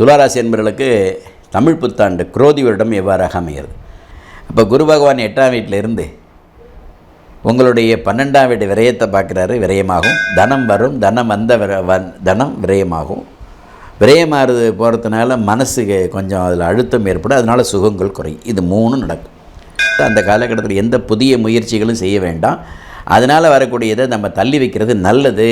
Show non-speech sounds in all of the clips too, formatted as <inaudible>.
துளாராசி என்பவர்களுக்கு தமிழ் புத்தாண்டு குரோதி வருடம் எவ்வாறாக அமைகிறது? அப்போ குரு பகவான் எட்டாம் வீட்டிலிருந்து உங்களுடைய பன்னெண்டாம் வீடு விரயத்தை பார்க்குறாரு விரயமாகும். தனம் வரும் தனம் வந்த விர வந் தனம் விரயமாகும். விரயமாறுது போகிறதுனால மனசுக்கு கொஞ்சம் அதில் அழுத்தம் ஏற்படும். அதனால் சுகங்கள் குறையும். இது மூணும் நடக்கும். அந்த காலகட்டத்தில் எந்த புதிய முயற்சிகளும் செய்ய வேண்டாம். அதனால் வரக்கூடியதை நம்ம தள்ளி வைக்கிறது நல்லது.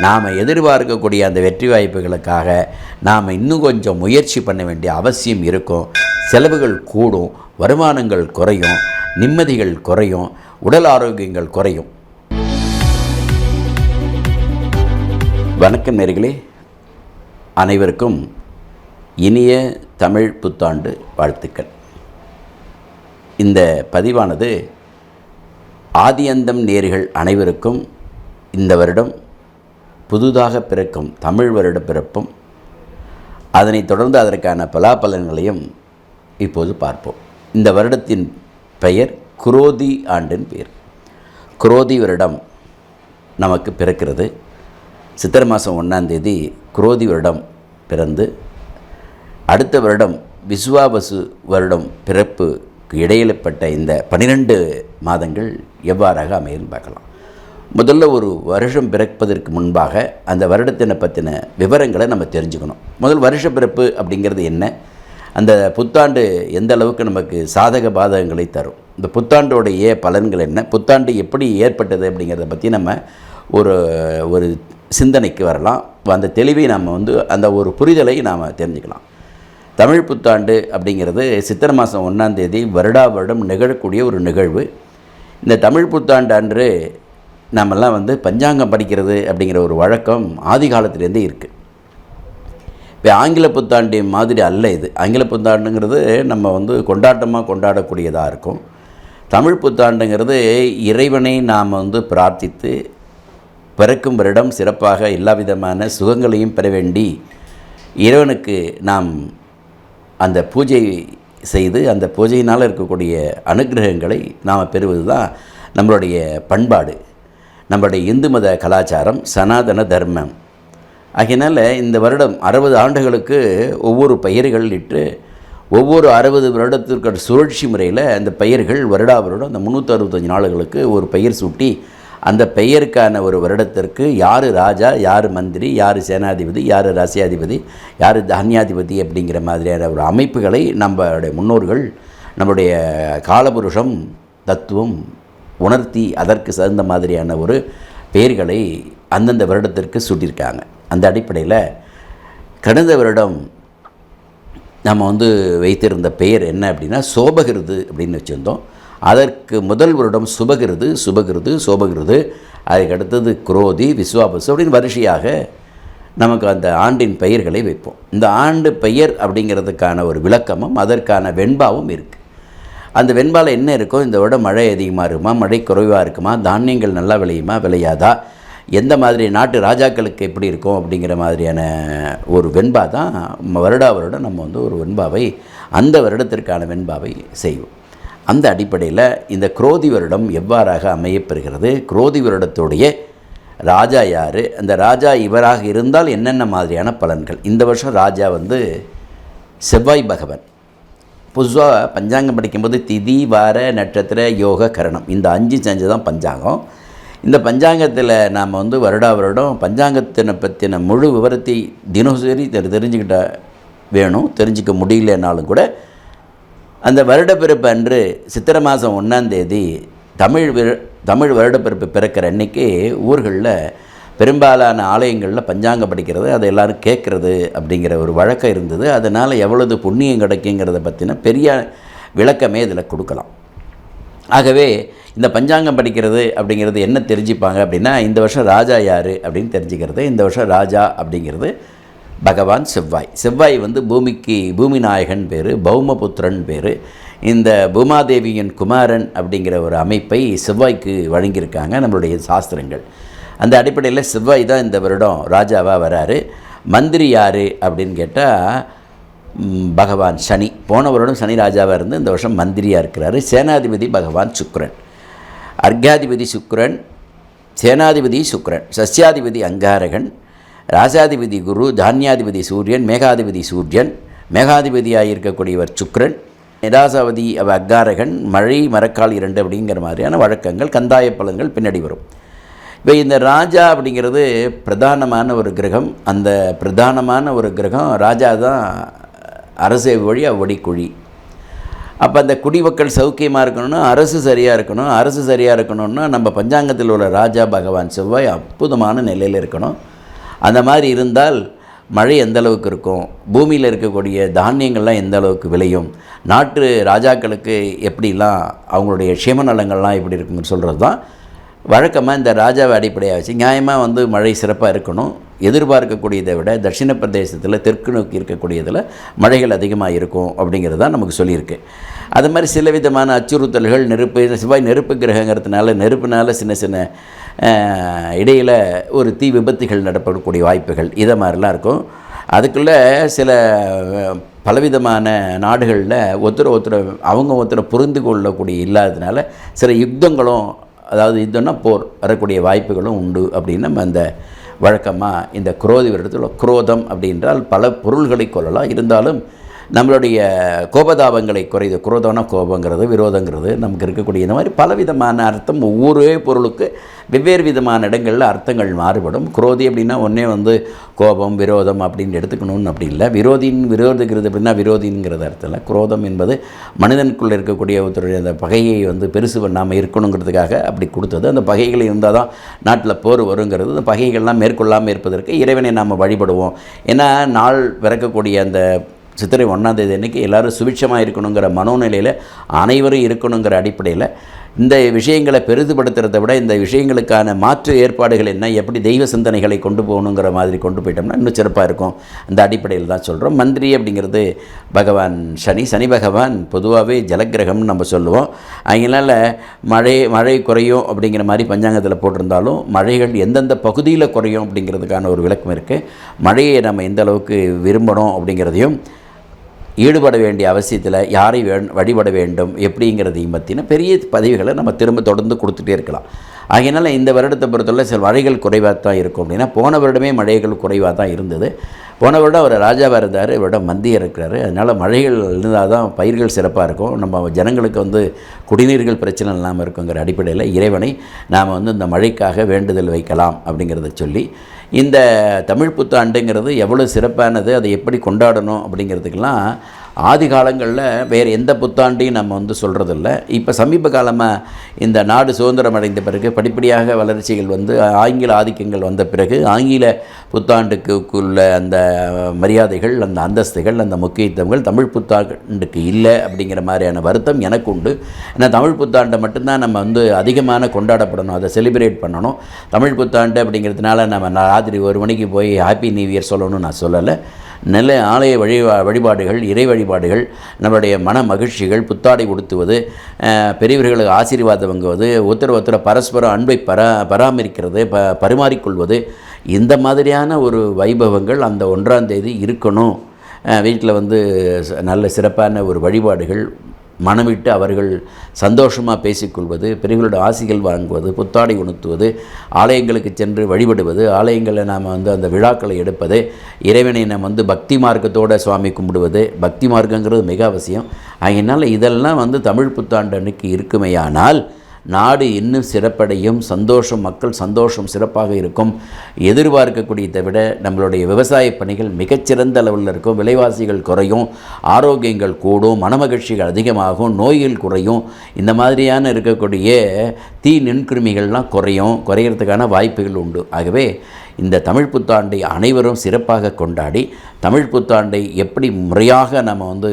நாம் எதிர்பார்க்கக்கூடிய அந்த வெற்றி வாய்ப்புகளுக்காக நாம் இன்னும் கொஞ்சம் முயற்சி பண்ண வேண்டிய அவசியம் இருக்கும். செலவுகள் கூடும் வருமானங்கள் குறையும் நிம்மதிகள் குறையும் உடல் ஆரோக்கியங்கள் குறையும். வணக்கம் நேர்களே. அனைவருக்கும் இனிய தமிழ் புத்தாண்டு வாழ்த்துக்கள். இந்த பதிவானது ஆதியந்தம் நேர்கள் அனைவருக்கும் இந்த வருடம் புதுதாக பிறக்கும் தமிழ் வருட பிறப்பும் அதனைத் தொடர்ந்து அதற்கான பலாபலன்களையும் இப்போது பார்ப்போம். இந்த வருடத்தின் பெயர் குரோதி ஆண்டின் பெயர் குரோதி வருடம் நமக்கு பிறக்கிறது. சித்திரை மாதம் ஒன்றாந்தேதி குரோதி வருடம் பிறந்து அடுத்த வருடம் விஸ்வாவசு வருடம் பிறப்பு இடையிலப்பட்ட இந்த பன்னிரெண்டு மாதங்கள் எவ்வாறாக அமையும் பார்க்கலாம். முதல்ல ஒரு வருஷம் பிறப்பதற்கு முன்பாக அந்த வருடத்தினை பற்றின விவரங்களை நம்ம தெரிஞ்சுக்கணும். முதல் வருஷ பிறப்பு அப்படிங்கிறது என்ன? அந்த புத்தாண்டு எந்த அளவுக்கு நமக்கு சாதக பாதகங்களை தரும்? இந்த புத்தாண்டோடைய பலன்கள் என்ன? புத்தாண்டு எப்படி ஏற்பட்டது அப்படிங்கிறத பற்றி நம்ம ஒரு ஒரு சிந்தனைக்கு வரலாம். அந்த தெளிவை நாம் வந்து அந்த ஒரு புரிதலை நாம் தெரிஞ்சுக்கலாம். தமிழ் புத்தாண்டு அப்படிங்கிறது சித்திரை மாதம் ஒன்றாம் தேதி வருடா வருடம் நிகழக்கூடிய ஒரு நிகழ்வு. இந்த தமிழ் புத்தாண்டு அன்று நாமெல்லாம் வந்து பஞ்சாங்கம் படிக்கிறது அப்படிங்கிற ஒரு வழக்கம் ஆதி காலத்திலேருந்தே இருக்குது இப்போ ஆங்கில புத்தாண்டு மாதிரி அல்ல இது. ஆங்கில புத்தாண்டுங்கிறது நம்ம வந்து கொண்டாட்டமாக கொண்டாடக்கூடியதாக இருக்கும். தமிழ் புத்தாண்டுங்கிறது இறைவனை நாம் வந்து பிரார்த்தித்து பிறக்கும் வருடம் சிறப்பாக எல்லா விதமான சுகங்களையும் பெற வேண்டி இறைவனுக்கு நாம் அந்த பூஜை செய்து அந்த பூஜையினால் இருக்கக்கூடிய அனுகிரகங்களை நாம் பெறுவது தான் நம்மளுடைய பண்பாடு. நம்மளுடைய இந்து மத கலாச்சாரம் சனாதன தர்மம். ஆகையினால் இந்த வருடம் அறுபது ஆண்டுகளுக்கு ஒவ்வொரு பெயர்கள் இட்டு ஒவ்வொரு அறுபது வருடத்திற்கு சுழற்சி முறையில் அந்த பெயர்கள் வருடா வருடம் அந்த முந்நூற்றி அறுபத்தஞ்சு நாளுகளுக்கு ஒரு பெயர் சூட்டி அந்த பெயருக்கான ஒரு வருடத்திற்கு யார் ராஜா யார் மந்திரி யார் சேனாதிபதி யார் ரசியாதிபதி யார் தானியாதிபதி அப்படிங்கிற மாதிரியான ஒரு அமைப்புகளை நம்மளுடைய முன்னோர்கள் நம்முடைய காலபுருஷம் தத்துவம் உணர்த்தி அதற்கு தகுந்த மாதிரியான ஒரு பெயர்களை அந்தந்த வருடத்திற்கு சூட்டியிருக்காங்க. அந்த அடிப்படையில் கடந்த வருடம் நம்ம வந்து வைத்திருந்த பெயர் என்ன அப்படின்னா சோபகிருது அப்படின்னு வச்சுருந்தோம். அதற்கு முதல் வருடம் சுபகிருது சுபகிருது சோபகிருது அதுக்கடுத்தது குரோதி விஸ்வாபசு அப்படின்னு வரிசையாக நமக்கு அந்த ஆண்டின் பெயர்களை வைப்போம். இந்த ஆண்டு பெயர் அப்படிங்கிறதுக்கான ஒரு விளக்கமும் அதற்கான வெண்பாவும் இருக்குது அந்த வெண்பால் என்ன இருக்கோ இந்த விட மழை அதிகமாக இருக்குமா மழை குறைவாக இருக்குமா தானியங்கள் நல்லா விளையுமா விளையாதா? எந்த மாதிரி நாட்டு ராஜாக்களுக்கு எப்படி இருக்கும் அப்படிங்கிற மாதிரியான ஒரு வெண்பா தான் வருடா வருடம் நம்ம வந்து ஒரு வெண்பாவை அந்த வருடத்திற்கான வெண்பாவை செய்வோம். அந்த அடிப்படையில் இந்த குரோதி வருடம் எவ்வாறாக அமையப்பெறுகிறது? குரோதி வருடத்துடைய ராஜா யார்? அந்த ராஜா இவராக இருந்தால் என்னென்ன மாதிரியான பலன்கள்? இந்த வருஷம் ராஜா வந்து செவ்வாய் பகவன். புதுசாக பஞ்சாங்கம் படிக்கும்போது திதி வார நட்சத்திர யோக கரணம். இந்த அஞ்சு செஞ்சு தான் பஞ்சாங்கம். இந்த பஞ்சாங்கத்தில் நாம் வந்து வருடா வருடம் பஞ்சாங்கத்தினை பற்றின முழு விவரத்தை தினசரி தெரி தெரிஞ்சுக்கிட்ட வேணும். தெரிஞ்சிக்க முடியலனாலும் கூட அந்த வருடப்பிறப்பு அன்று சித்திரை மாதம் ஒன்றாந்தேதி தமிழ் விர தமிழ் வருடப்பிறப்பு பிறக்கிற அன்னைக்கு ஊர்களில் பெரும்பாலான ஆலயங்களில் பஞ்சாங்கம் படிக்கிறது அதை எல்லோரும் கேட்குறது அப்படிங்கிற ஒரு வழக்கம் இருந்தது. அதனால் எவ்வளவு புண்ணியம் கிடைக்குங்கிறத பற்றின பெரிய விளக்கமே இதில் கொடுக்கலாம். ஆகவே இந்த பஞ்சாங்கம் படிக்கிறது அப்படிங்கிறது என்ன தெரிஞ்சுப்பாங்க அப்படின்னா இந்த வருஷம் ராஜா யார் அப்படின்னு தெரிஞ்சுக்கிறது. இந்த வருஷம் ராஜா அப்படிங்கிறது பகவான் செவ்வாய். செவ்வாய் வந்து பூமிக்கு பூமி நாயகன் பேர் பௌமபுத்திரன் பேர். இந்த பூமாதேவியின் குமாரன் அப்படிங்கிற ஒரு அமைப்பை செவ்வாய்க்கு வழங்கியிருக்காங்க நம்மளுடைய சாஸ்திரங்கள். அந்த அடிப்படையில் செவ்வாய் தான் இந்த வருடம் ராஜாவாக வராரு. மந்திரி யார் அப்படின்னு கேட்டால் பகவான் சனி. போன வருடம் சனி ராஜாவாக இருந்து இந்த வருஷம் மந்திரியாக இருக்கிறாரு. சேனாதிபதி பகவான் சுக்ரன். அர்காதிபதி சுக்ரன் சேனாதிபதி சுக்ரன் சஸ்யாதிபதி அங்காரகன் ராஜாதிபதி குரு தானியாதிபதி சூரியன் மேகாதிபதி சூரியன் மேகாதிபதியாக இருக்கக்கூடியவர் சுக்ரன் நிராசாவதி அவ அக்காரகன் மழை மரக்கால் இரண்டு அப்படிங்கிற மாதிரியான வழக்கங்கள் கந்தாய பலன்கள் பின்னாடி வரும். இப்போ இந்த ராஜா அப்படிங்கிறது பிரதானமான ஒரு கிரகம். அந்த பிரதானமான ஒரு கிரகம் ராஜா தான் அரசு வழி அவ்வடி குழி அப்போ அந்த குடிமக்கள் சௌக்கியமாக இருக்கணும்னா அரசு சரியாக இருக்கணும். அரசு சரியாக இருக்கணும்னா நம்ம பஞ்சாங்கத்தில் உள்ள ராஜா பகவான் செவ்வாய் அற்புதமான நிலையில் இருக்கணும். அந்த மாதிரி இருந்தால் மழை எந்த அளவுக்கு இருக்கும்? பூமியில் இருக்கக்கூடிய தானியங்கள்லாம் எந்த அளவுக்கு விளையும்? நாட்டு ராஜாக்களுக்கு எப்படிலாம் அவங்களுடைய க்ஷேம நலங்கள்லாம் எப்படி இருக்குன்னு சொல்கிறது தான் வழக்கமாக இந்த ராஜாவை அடிப்படையாக வச்சு நியாயமாக வந்து மழை சிறப்பாக இருக்கணும். எதிர்பார்க்கக்கூடியதை விட தட்சிண பிரதேசத்தில் தெற்கு நோக்கி இருக்கக்கூடியதில் மழைகள் அதிகமாக இருக்கும் அப்படிங்கிறது தான் நமக்கு சொல்லியிருக்கு. அது மாதிரி சில விதமான அச்சுறுத்தல்கள் நெருப்பு செவ்வாய் நெருப்பு கிரகங்கிறதுனால நெருப்புனால சின்ன சின்ன இடையில் ஒரு தீ விபத்துகள் நடப்படக்கூடிய வாய்ப்புகள் இதை மாதிரிலாம் இருக்கும். அதுக்குள்ளே சில பலவிதமான நாடுகளில் ஒருத்தர் ஒருத்தர் அவங்க ஒருத்தரை புரிந்து கொள்ளக்கூடிய இல்லாததுனால சில யுத்தங்களும் அதாவது இதுன்னா போர் வரக்கூடிய வாய்ப்புகளும் உண்டு. அப்படின்னு நம்ம அந்த வழக்கமாக இந்த குரோதி வருடத்தில் குரோதம் அப்படின்றால் பல பொருள்களை கொள்ளலாம். இருந்தாலும் நம்மளுடைய கோபதாபங்களை குறைது குரோதன கோபங்கிறது விரோதங்கிறது நமக்கு இருக்கக்கூடிய இந்த மாதிரி பலவிதமான அர்த்தம் ஒவ்வொரு பொருளுக்கு வெவ்வேறு விதமான இடங்களில் அர்த்தங்கள் மாறுபடும். குரோதி அப்படின்னா ஒன்றே வந்து கோபம் விரோதம் அப்படின்னு எடுத்துக்கணும்னு அப்படி இல்லை. விரோதின் விரோதிக்கிறது அப்படின்னா விரோதிங்கிறது அர்த்தம் இல்லை. குரோதம் என்பது மனிதனுக்குள்ளே இருக்கக்கூடிய ஒருத்தருடைய அந்த பகையை வந்து பெருசு பண்ணாமல் இருக்கணுங்கிறதுக்காக அப்படி கொடுத்தது. அந்த பகைகள் இருந்தால் தான் நாட்டில் போர் வருங்கிறது. அந்த பகைகள்லாம் மேற்கொள்ளாமல் இருப்பதற்கு இறைவனை நாம் வழிபடுவோம். ஏன்னா நாள் பிறக்கக்கூடிய அந்த சித்திரை ஒன்றாம் தேதி எல்லோரும் எல்லாரும் சுபிட்சமாக இருக்கணுங்கிற மனோநிலையில் அனைவரும் இருக்கணுங்கிற அடிப்படையில் இந்த விஷயங்களை பெரிதுபடுத்துறதை விட இந்த விஷயங்களுக்கான மாற்று ஏற்பாடுகள் என்ன எப்படி தெய்வ சிந்தனைகளை கொண்டு போகணுங்கிற மாதிரி கொண்டு போயிட்டோம்னா இன்னும் சிறப்பாக இருக்கும். அந்த அடிப்படையில் தான் சொல்கிறோம் மந்திரி அப்படிங்கிறது பகவான் சனி. சனி பகவான் பொதுவாகவே ஜலக்கிரகம்னு நம்ம சொல்லுவோம். அதனால் மழை மழை குறையும் அப்படிங்கிற மாதிரி பஞ்சாங்கத்தில் போட்டிருந்தாலும் மழைகள் எந்தெந்த பகுதியில் குறையும் அப்படிங்கிறதுக்கான ஒரு விளக்கம் இருக்குது மழையை நம்ம எந்த அளவுக்கு விரும்பணும் அப்படிங்கிறதையும் ஈடுபட வேண்டிய அவசியத்தில் யாரை வே வழிபட வேண்டும் எப்படிங்கிறதையும் பற்றின பெரிய பதிவுகளை நம்ம திரும்ப தொடர்ந்து கொடுத்துட்டே இருக்கலாம். ஆகையினால் இந்த வருடத்தை பொறுத்தவரை சில மழைகள் குறைவாக தான் இருக்கும் அப்படின்னா போன வருடமே மழைகள் குறைவாக தான் இருந்தது. போன வருடம் அவர் ராஜாவாக இருந்தார் இவரிடம் மந்தியம் இருக்கிறாரு. அதனால் மழைகள் இருந்தால் தான் பயிர்கள் சிறப்பாக இருக்கும். நம்ம ஜனங்களுக்கு வந்து குடிநீர்கள் பிரச்சனை இல்லாமல் இருக்குங்கிற அடிப்படையில் இறைவனை நாம் வந்து இந்த மழைக்காக வேண்டுதல் வைக்கலாம் அப்படிங்கிறத சொல்லி இந்த தமிழ் புத்தாண்டுங்கிறது எவ்வளோ சிறப்பானது அதை எப்படி கொண்டாடணும் அப்படிங்கிறதுக்கெல்லாம் ஆதி காலங்களில் வேறு எந்த புத்தாண்டையும் நம்ம வந்து சொல்கிறதில்ல இப்போ சமீப காலமாக இந்த நாடு சுதந்திரம் அடைந்த பிறகு படிப்படியாக வளர்ச்சிகள் வந்து ஆங்கில ஆதிக்கங்கள் வந்த பிறகு ஆங்கில புத்தாண்டுக்குள்ள அந்த மரியாதைகள் அந்த அந்தஸ்துகள் அந்த முக்கியத்துவங்கள் தமிழ் புத்தாண்டுக்கு இல்லை அப்படிங்கிற மாதிரியான வருத்தம் எனக்கு உண்டு. ஏன்னா தமிழ் புத்தாண்டை மட்டும்தான் நம்ம வந்து அதிகமான கொண்டாடப்படணும் அதை செலிப்ரேட் பண்ணணும். தமிழ் புத்தாண்டு அப்படிங்கிறதுனால நம்ம ராத்திரி ஒரு மணிக்கு போய் ஹாப்பி நியூ இயர் சொல்லணும்னு நான் சொல்லலை. நல்ல ஆலய வழி வழிபாடுகள் இறை வழிபாடுகள் நம்மளுடைய மன மகிழ்ச்சிகள் புத்தாடை உடுத்துவது பெரியவர்களுக்கு ஆசீர்வாதம் வாங்குவது ஒருத்தர் ஒருத்தர் பரஸ்பரம் அன்பை பரா பராமரிக்கிறது ப பரிமாறிக்கொள்வது இந்த மாதிரியான ஒரு வைபவங்கள் அந்த ஒன்றாம் தேதி இருக்கணும். வீட்டில் வந்து நல்ல சிறப்பான ஒரு வழிபாடுகள் மனமிட்டு அவர்கள் சந்தோஷமாக பேசிக்கொள்வது பெரியவர்களோட ஆசிகள் வாங்குவது புத்தாடை உணர்த்துவது ஆலயங்களுக்கு சென்று வழிபடுவது ஆலயங்களில் நாம் வந்து அந்த விழாக்களை எடுப்பது இறைவனை நம்ம வந்து பக்தி மார்க்கத்தோட சுவாமி கும்பிடுவது பக்தி மார்க்கங்கிறது மிக அவசியம். அதனால் இதெல்லாம் வந்து தமிழ் புத்தாண்டு அன்னைக்கு இருக்குமேயானால் நாடு இன்னும் சிறப்படையும் சந்தோஷம் மக்கள் சந்தோஷம் சிறப்பாக இருக்கும். எதிர்பார்க்கக்கூடியதை விட நம்மளுடைய விவசாய பணிகள் மிகச்சிறந்த அளவில் இருக்கும். விலைவாசிகள் குறையும் ஆரோக்கியங்கள் கூடும் மனமகிழ்ச்சிகள் அதிகமாகும் நோய்கள் குறையும். இந்த மாதிரியான இருக்கக்கூடிய தீ நுண்கிருமிகள்லாம் குறையும் குறையிறதுக்கான வாய்ப்புகள் உண்டு. ஆகவே இந்த தமிழ் புத்தாண்டை அனைவரும் சிறப்பாக கொண்டாடி தமிழ் புத்தாண்டை எப்படி முறையாக நம்ம வந்து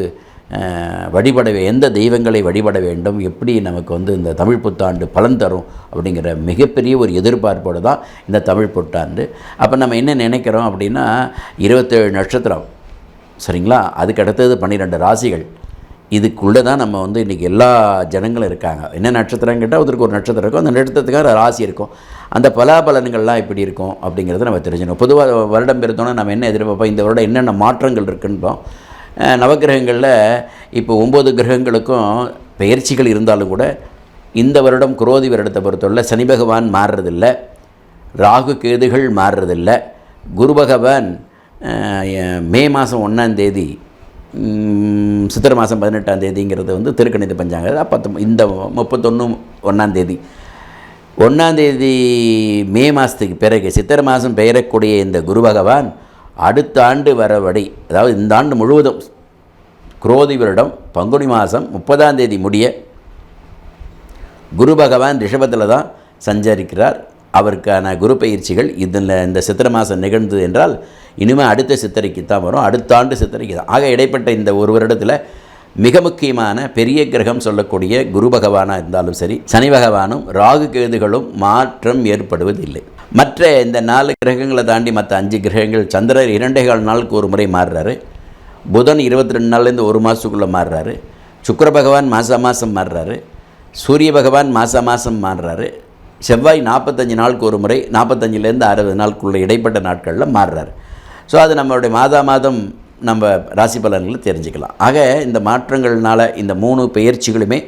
வழிபட எந்த தெய்வங்களை வழிபட வேண்டும் எப்படி நமக்கு வந்து இந்த தமிழ் புத்தாண்டு பலன் தரும் அப்படிங்கிற மிகப்பெரிய ஒரு எதிர்பார்ப்போடு தான் இந்த தமிழ் புத்தாண்டு. அப்போ நம்ம என்ன நினைக்கிறோம் அப்படின்னா இருபத்தேழு நட்சத்திரம். சரிங்களா? அதுக்கு அடுத்தது பன்னிரெண்டு ராசிகள். இதுக்குள்ளே தான் நம்ம வந்து இன்றைக்கி எல்லா ஜனங்களும் இருக்காங்க. என்ன நட்சத்திரம் கேட்டால் ஒருத்தருக்கு ஒரு நட்சத்திரம் இருக்கும். அந்த நட்சத்திரத்துக்காக ராசி இருக்கும். அந்த பலாபலன்கள்லாம் எப்படி இருக்கும் அப்படிங்கிறத நம்ம தெரிஞ்சுக்கணும். பொதுவாக வருடம் பிறந்தோன்னே நம்ம என்ன எதிர்பார்ப்போம்? இந்த வருடம் என்னென்ன மாற்றங்கள் இருக்குன்றோம். நவகிரகங்களில் நவக்கிரகங்களில் இப்போ ஒம்பது கிரகங்களுக்கும் பெயர்ச்சிகள் இருந்தாலும் கூட இந்த வருடம் குரோதி வருடத்தை பொறுத்தவரை சனி பகவான் மாறுறதில்ல. ராகு கேதுகள் மாறுறதில்ல. குரு பகவான் மே மாதம் ஒன்றாம் தேதி சித்திரை மாதம் பதினெட்டாம் தேதிங்கிறது வந்து திருக்கணித பஞ்சாங்க பத்து இந்த முப்பத்தொன்று ஒன்றாம் தேதி. ஒன்றாம் தேதி மே மாதத்துக்கு பிறகு சித்திரை மாதம் பெயரக்கூடிய இந்த குரு பகவான் அடுத்த ஆண்டு வரவடி அதாவது இந்த ஆண்டு முழுவதும் குரோதி வருடம் பங்குனி மாதம் முப்பதாம் தேதி முடிய குரு பகவான் ரிஷபத்தில் தான் சஞ்சரிக்கிறார். அவருக்கான குரு பயிற்சிகள் இதில் இந்த சித்திரை மாதம் நிகழ்ந்தது என்றால் இனிமேல் அடுத்த சித்திரைக்கு தான் வரும். அடுத்த ஆண்டு சித்திரைக்கு தான். ஆக இடைப்பட்ட இந்த ஒரு வருடத்தில் மிக முக்கியமான பெரிய கிரகம் சொல்லக்கூடிய குரு பகவானாக இருந்தாலும் சரி சனி பகவானும் ராகு கேதுகளும் மாற்றம் ஏற்படுவதில்லை. மற்ற இந்த நாலு கிரகங்களை தாண்டி மற்ற அஞ்சு கிரகங்கள் சந்திரர் இரண்டே கால் நாளுக்கு ஒரு முறை மாறுறாரு. புதன் இருபத்தி ரெண்டு நாள்லேருந்து ஒரு மாதத்துக்குள்ளே மாறுறாரு. சுக்கர பகவான் மாதம் மாதம் மாறுறாரு. சூரிய பகவான் மாதம் மாதம் மாறுறாரு. செவ்வாய் நாற்பத்தஞ்சு நாளுக்கு ஒரு முறை நாற்பத்தஞ்சிலேருந்து அறுபது நாளுக்குள்ள இடைப்பட்ட நாட்களில் மாறுறாரு. ஸோ அது நம்மளுடைய மாதா மாதம் நம்ம ராசி பலன்களை தெரிஞ்சுக்கலாம். ஆக இந்த மாற்றங்கள்னால் இந்த மூணு பயிற்சிகளுமே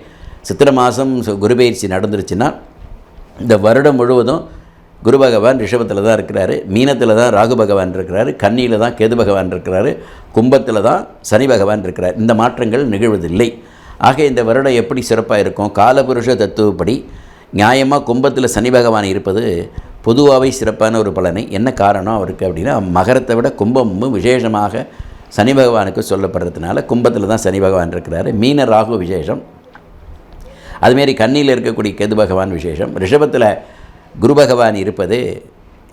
சித்திரை மாதம் குரு பயிற்சி நடந்துருச்சுன்னா இந்த வருடம் முழுவதும் குரு பகவான் ரிஷபத்தில் தான் இருக்கிறாரு மீனத்தில் தான் ராகு பகவான் இருக்கிறாரு கன்னியில் தான் கேது பகவான் இருக்கிறாரு கும்பத்தில் தான் சனி பகவான் இருக்கிறார். இந்த மாற்றங்கள் நிகழ்வதில்லை. ஆக இந்த வருடம் எப்படி சிறப்பாக இருக்கும்? காலபுருஷ தத்துவப்படி நியாயமாக கும்பத்தில் சனி பகவான் இருப்பது பொதுவாகவே சிறப்பான ஒரு பலனை. என்ன காரணம் அவருக்கு அப்படின்னா மகரத்தை விட கும்பமும் விசேஷமாக சனி பகவானுக்கு சொல்லப்படுறதுனால கும்பத்தில் தான் சனி பகவான் இருக்கிறாரு. மீன ராகு விசேஷம். அதுமாரி கண்ணியில் இருக்கக்கூடிய கேது பகவான் விசேஷம். ரிஷபத்தில் குரு பகவான் இருப்பது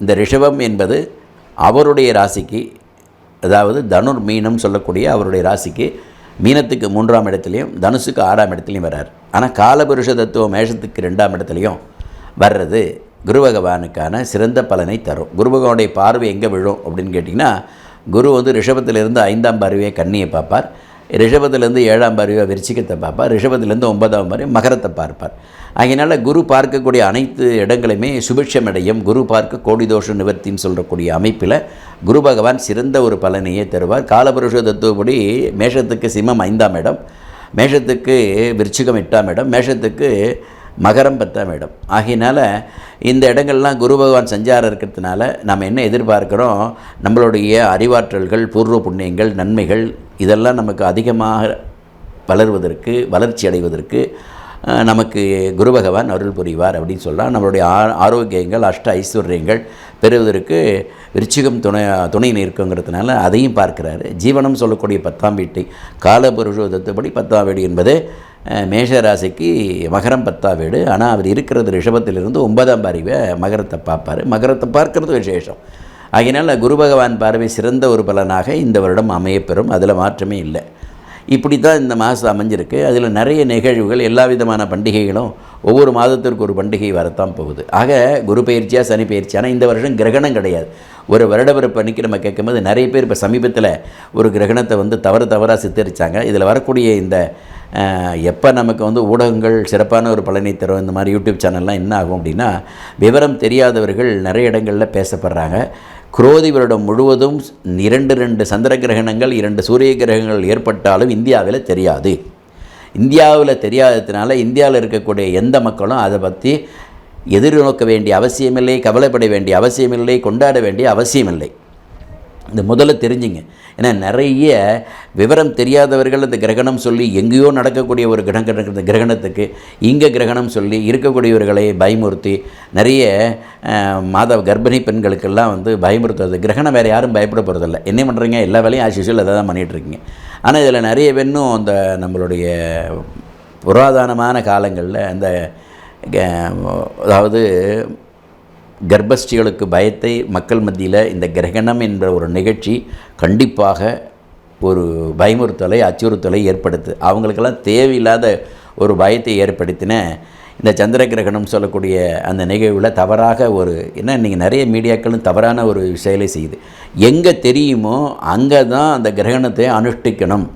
இந்த ரிஷபம் என்பது அவருடைய ராசிக்கு அதாவது தனுர் மீனம் சொல்லக்கூடிய அவருடைய ராசிக்கு மீனத்துக்கு மூன்றாம் இடத்துலையும் தனுசுக்கு ஆறாம் இடத்துலையும் வர்றார் ஆனால் காலபுருஷ தத்துவம் மேஷத்துக்கு ரெண்டாம் இடத்துலையும் வர்றது குரு பகவானுக்கான சிறந்த பலனை தரும். குரு பகவானுடைய பார்வை எங்கே விழும் அப்படின்னு கேட்டிங்கன்னா குரு வந்து ரிஷபத்திலிருந்து ஐந்தாம் பார்வையை கண்ணியை பார்ப்பார். ரிஷபத்திலேருந்து ஏழாம் பார்வையை விருச்சிக்கத்தை பார்ப்பார். ரிஷபத்திலேருந்து ஒன்பதாம் பார்வை மகரத்தை பார்ப்பார். அதனால் குரு பார்க்கக்கூடிய அனைத்து இடங்களுமே சுபிட்சமடையும் குரு பார்க்க கோடி தோஷ நிவர்த்தின்னு சொல்லக்கூடிய அமைப்பில் குரு பகவான் சிறந்த ஒரு பலனையே தருவார். காலபுருஷ தத்துவப்படி மேஷத்துக்கு சிம்மம் ஐந்தாம் இடம் மேஷத்துக்கு விருச்சிகம் எட்டாம் இடம் மேஷத்துக்கு மகரம் பத்தாம் இடம். ஆகையினால் இந்த இடங்கள்லாம் குரு பகவான் சஞ்சாரம் இருக்கிறதுனால நம்ம என்ன எதிர்பார்க்குறோம்? நம்மளுடைய அறிவாற்றல்கள் பூர்வ புண்ணியங்கள் நன்மைகள் இதெல்லாம் நமக்கு அதிகமாக வளர்வதற்கு வளர்ச்சி அடைவதற்கு நமக்கு குரு பகவான் அருள் புரிவார் அப்படின்னு சொல்லலாம். நம்மளுடைய ஆ ஆரோக்கியங்கள் அஷ்ட ஐஸ்வர்யங்கள் பெறுவதற்கு விருச்சிகம் துணை துணை நிற்குங்கிறதுனால அதையும் பார்க்கிறாரு. ஜீவனம் சொல்லக்கூடிய பத்தாம் வீட்டை காலபுருஷோதத்தபடி பத்தாம் வீடு என்பது மேஷராசிக்கு மேஷ ராசிக்கு மகரம் பத்தாம் வீடு. ஆனால் அவர் இருக்கிறது ரிஷபத்திலிருந்து ஒன்பதாம் பார்வை மகரத்தை பார்ப்பார். மகரத்தை பார்க்கறது விசேஷம். ஆகினால் குரு பகவான் பார்வை சிறந்த ஒரு பலனாக இந்த வருடம் அமையப்பெறும். அதில் மாற்றமே இல்லை. இப்படி தான் இந்த மாதம் அமைஞ்சிருக்கு. அதில் நிறைய நிகழ்வுகள் எல்லா விதமான பண்டிகைகளும் ஒவ்வொரு மாதத்திற்கு ஒரு பண்டிகை வரத்தான் போகுது. ஆக குரு பயிற்சியாக சனி பயிற்சி ஆனால் இந்த வருஷம் கிரகணம் கிடையாது. ஒரு வருடப்பிறப்பு அன்றைக்கி நம்ம கேட்கும்போது நிறைய பேர் இப்போ சமீபத்தில் ஒரு கிரகணத்தை வந்து தவறு தவறாக சித்தரித்தாங்க இதில் வரக்கூடிய இந்த எப்போ நமக்கு வந்து ஊடகங்கள் சிறப்பான ஒரு பலனை தரும் இந்த மாதிரி யூடியூப் சேனல்லாம் என்ன ஆகும் அப்படின்னா விவரம் தெரியாதவர்கள் நிறைய இடங்களில் பேசப்படுறாங்க. குரோதி வருடம் முழுவதும் இரண்டு ரெண்டு சந்திர கிரகணங்கள் இரண்டு சூரிய கிரகங்கள் ஏற்பட்டாலும் இந்தியாவில் தெரியாது. இந்தியாவில் தெரியாததுனால இந்தியாவில் இருக்கக்கூடிய எந்த மக்களும் அதை பற்றி எதிர்நோக்க வேண்டிய அவசியமில்லை கவலைப்பட வேண்டிய அவசியமில்லை கொண்டாட வேண்டிய அவசியமில்லை. இந்த முதல்ல தெரிஞ்சுங்க. ஏன்னா நிறைய விவரம் தெரியாதவர்கள் இந்த கிரகணம் சொல்லி எங்கேயோ நடக்கக்கூடிய ஒரு கிரக கிரகணத்துக்கு. இங்கே கிரகணம் சொல்லி இருக்கக்கூடியவர்களை பயமுறுத்தி நிறைய மாத கர்ப்பிணி பெண்களுக்கெல்லாம் வந்து பயமுறுத்துறது. கிரகணம் வேறு யாரும் பயப்பட போகிறதில்ல என்ன பண்ணுறீங்க எல்லா வேலையும் ஆசிஷியல் அதை தான் பண்ணிகிட்ருக்கீங்க ஆனால் இதில் நிறைய பெண்ணும் அந்த நம்மளுடைய புராதனமான காலங்களில் அந்த க- அதாவது கர்ப்பஸ்டிகளுக்கு பயத்தை மக்கள் மத்தியில் இந்த கிரகணம் என்ற ஒரு நிகழ்ச்சி கண்டிப்பாக ஒரு பயமுறுத்தலை அச்சுறுத்தலை ஏற்படுத்து. அவங்களுக்கெல்லாம் தேவையில்லாத ஒரு பயத்தை ஏற்படுத்தின இந்த சந்திர கிரகணம் சொல்லக்கூடிய அந்த நிகழ்வில் தவறாக ஒரு என்ன நீங்கள் நிறைய மீடியாக்களும் தவறான ஒரு செயலை செய்யுது. எங்கே தெரியுமோ அங்கே தான் அந்த கிரகணத்தை அனுஷ்டிக்கணும்.